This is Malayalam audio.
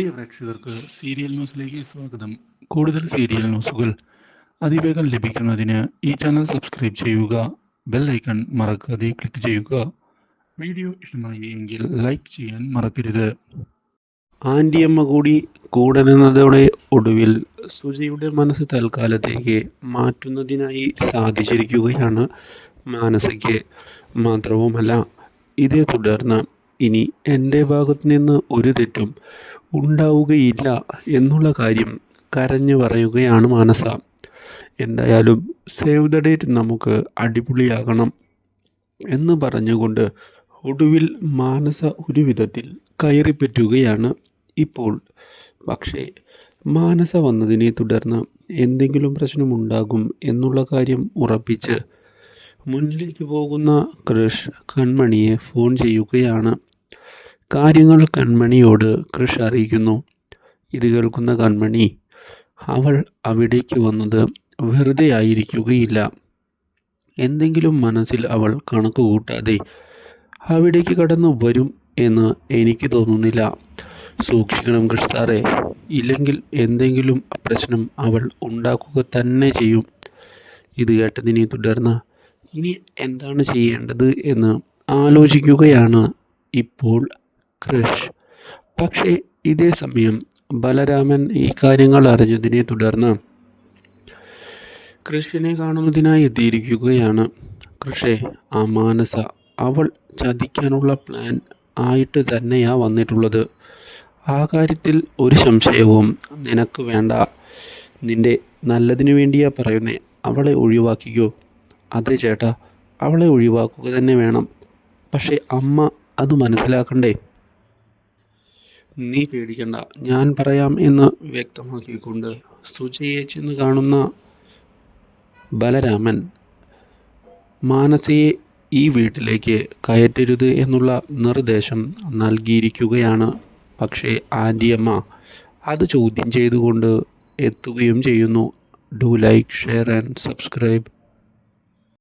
പ്രിയ പ്രേക്ഷകർക്ക് സീരിയൽ ന്യൂസിലേക്ക് സ്വാഗതം. കൂടുതൽ സീരിയൽ ന്യൂസുകൾ അതിവേഗം ലഭിക്കുന്നതിന് ഈ ചാനൽ സബ്സ്ക്രൈബ് ചെയ്യുക ബെൽ ഐക്കൺ മറക്കാതെ ക്ലിക്ക് ചെയ്യുക. വീഡിയോ ഇഷ്ടമായി എങ്കിൽ ലൈക്ക് ചെയ്യാൻ മറക്കരുത്. ആന്റിയമ്മ കൂടി കൂടെ നിന്നതോടെ ഒടുവിൽ സുജയുടെ മനസ്സ് തൽക്കാലത്തേക്ക് മാറ്റുന്നതിനായി സാധിച്ചിരിക്കുകയാണ് മാനസയ്ക്ക്. മാത്രവുമല്ല ഇതേ തുടർന്ന് ഇനി എന്റെ ഭാഗത്തു നിന്ന് ഒരു തെറ്റും ഉണ്ടാവുകയില്ല എന്നുള്ള കാര്യം കരഞ്ഞു പറയുകയാണ് മാനസ. എന്തായാലും സേവ് ദ ഡേറ്റ് നമുക്ക് അടിപൊളിയാകണം എന്ന് പറഞ്ഞുകൊണ്ട് ഒടുവിൽ മാനസ ഒരു വിധത്തിൽ കയറിപ്പറ്റുകയാണ് ഇപ്പോൾ. പക്ഷേ മാനസ വന്നതിനെ തുടർന്ന് എന്തെങ്കിലും പ്രശ്നമുണ്ടാകും എന്നുള്ള കാര്യം ഉറപ്പിച്ച് മുന്നിലേക്ക് പോകുന്ന കൃഷ് കൺമണിയെ ഫോൺ ചെയ്യുകയാണ്. കാര്യങ്ങൾ കൺമണിയോട് കൃഷ് അറിയിക്കുന്നു. ഇത് കേൾക്കുന്ന കൺമണി അവൾ അവിടേക്ക് വന്നത് വെറുതെ ആയിരിക്കുകയില്ല. എന്തെങ്കിലും മനസ്സിൽ അവൾ കണക്ക് കൂട്ടാതെ അവിടേക്ക് കടന്നു വരും എന്ന് എനിക്ക് തോന്നുന്നില്ല. സൂക്ഷിക്കണം കൃഷ് ഇല്ലെങ്കിൽ എന്തെങ്കിലും പ്രശ്നം അവൾ ഉണ്ടാക്കുക തന്നെ ചെയ്യും. ഇത് കേട്ടതിനെ തുടർന്ന് ഇനി എന്താണ് ചെയ്യേണ്ടത്? എന്ന് ആലോചിക്കുകയാണ് ഇപ്പോൾ കൃഷ് പക്ഷേ ഇതേ സമയം ബലരാമൻ ഈ കാര്യങ്ങൾ അറിഞ്ഞതിനെ തുടർന്ന് കൃഷിനെ കാണുന്നതിനായി എത്തിയിരിക്കുകയാണ്. കൃഷേ ആ മാനസ അവൾ ചതിക്കാനുള്ള പ്ലാൻ ആയിട്ട് തന്നെയാ വന്നിട്ടുള്ളത്. ആ കാര്യത്തിൽ ഒരു സംശയവും നിനക്ക് വേണ്ട. നിന്റെ നല്ലതിനു വേണ്ടിയാ പറയുന്നേ. അവളെ ഒഴിവാക്കിക്കോ. അതെ ചേട്ടാ അവളെ ഒഴിവാക്കുക തന്നെ വേണം. പക്ഷേ അമ്മ അത് മനസ്സിലാക്കണ്ടേ? നീ പേടിക്കണ്ട. ഞാൻ പറയാം എന്ന് വ്യക്തമാക്കിക്കൊണ്ട് സുജയെ ചെന്ന് കാണുന്ന ബലരാമൻ മാനസയെ ഈ വീട്ടിലേക്ക് കയറ്റരുത് എന്നുള്ള നിർദ്ദേശം നൽകിയിരിക്കുകയാണ്. പക്ഷേ ആന്റിയമ്മ അത് ചോദ്യം ചെയ്തുകൊണ്ട് എത്തുകയും ചെയ്യുന്നു. Do like share and subscribe.